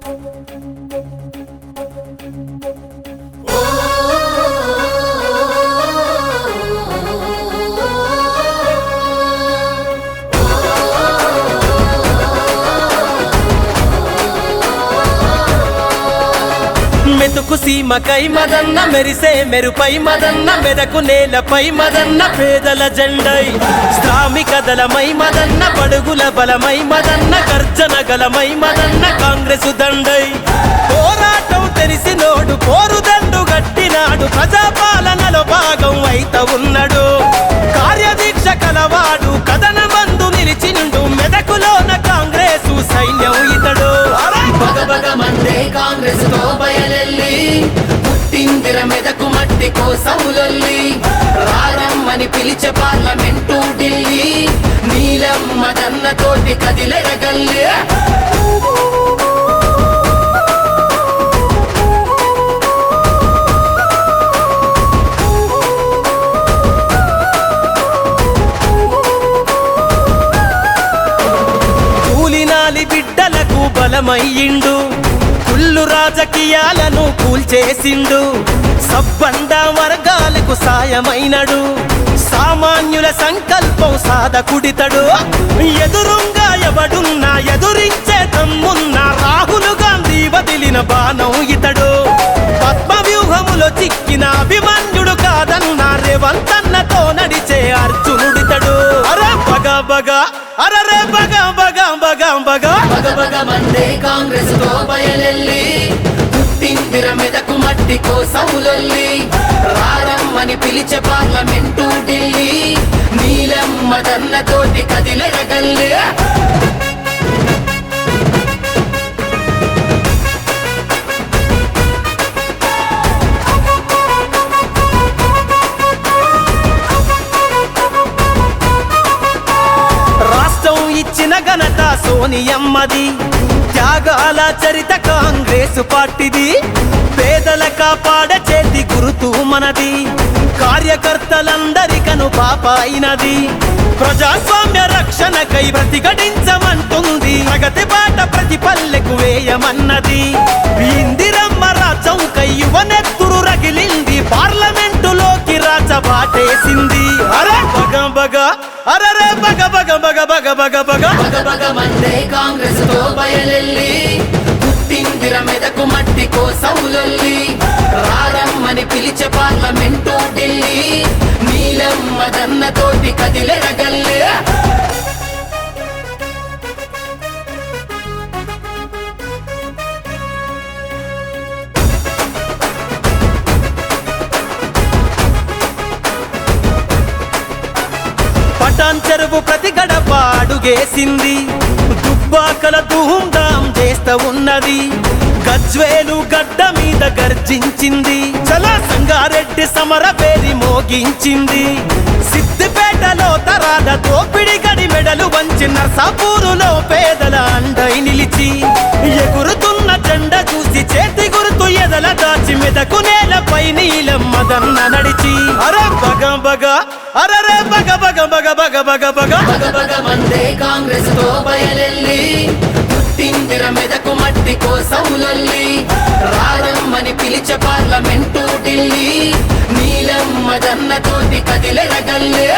Thank you. మెతుకు సీమకై మదన్న మెరిసే మెరుపై మదన్న మెదకు నేలపై మదన్న పేదల జెండై. శ్రామికదలమై మదన్న పడుగుల బలమై మదన్న గర్జన గలమై మదన్న కాంగ్రెసు దండై. పోరాటం తెలిసినోడు పోరుదండు గట్టినాడు ప్రజాపాలనలో భాగం అయిత ఉన్నాడు. కార్యదీక్ష కలవాడు కథన మందు నిలిచిండు మెదకులోన కాంగ్రెసు సైన్యం ఇతడు. బగ బగ మందే కాంగ్రెస్తో పుట్టిందిర మెదకు మట్టి కోసములొల్లి. రారమ్మని పిలిచే పార్లమెంటు ఢిల్లీ. నీలమ్మ దన్న తోటి కదిలెరగల్లి బలమయ్యిండు. రాజకీయాలను కూల్చేసిండు. సబ్బండ వర్గాలకు సాయమైనడు. సామాన్యుల సంకల్పం సాధకుడితడు. ఎదురుంగా ఎవడున్నా ఎదురించే తమ్మున్న రాహుల్ గాంధీ వదిలిన బాణం ఇతడు. పద్మవ్యూహములో చిక్కిన అభిమన్యుడు కాదన్న రేవంతన్నతో నడిచే అర్జునుడితడు. అరే బగ బగ అరరే బగ బగ బగ బగ బగా ఉండే కాంగ్రెస్తో బయలెల్లి పుట్టింతిర మెదకు మట్టి కోసములల్లి. రారమ్మని పిలిచ పార్లమెంటు ఢిల్లీ నీలమ్మ దన్నతోటి కదిలరగల్లే. ఘనత సోనియమ్మది త్యాగాల చరిత కాంగ్రెస్ పార్టీది. పేదల కాపాడ చేతి గురుతు మనది. కార్యకర్తలందరికను పాప అయినది. ప్రజాస్వామ్య రక్షణకై ప్రతిఘటించమంటుంది. ప్రగతి బాట ప్రతి పల్లెకు వేయమన్నది. ఇందిరమ్మ రాజ్యంకై యువనెత్తురు రగిలింది. పార్లమెంటులోకి రాచబాటేసింది. అరే బగ బగ అరే బగ బగ బగ బగ బగ బగ బగ బగ మందే కాంగ్రెస్తో బయలెల్లి పుట్టిందిర మెదకు మట్టి కోసములొల్లి రారమ్మని పిలిచే పార్లమెంటు ఢిల్లీ నీలమ్మ దన్న తోటి కదిలెరగల్లి చెరువు ప్రతి గడప అడుగేసింది. దుబ్బాకల ధూమ్ధాం చేస్తా ఉన్నది. గజ్వేలు గడ్డ మీద గర్జించింది. చల సంగారెడ్డి సమర పేరి మోగించింది. సిద్దిపేటలో తరాద దోపిడి గడి మెడలు వంచి నర్సాపూరులో పేదల అండై నిలిచి. ఎగురుతున్న జెండ చూసి చేతి గురుతు ఎదల దాచి మెదకు నేలపై నీలమ్మ దన్న నడిచి. అరే బగ బగ అర పగపగమందే కాంగ్రెస్తో బయలెల్లి పుట్టిందిర మెదకు మట్టి కోసం లొల్లి రారమ్మని పిలిచే పార్లమెంటు ఢిల్లీ. నీలమ్మ జన్నతోటి కదిలెరగల్లే.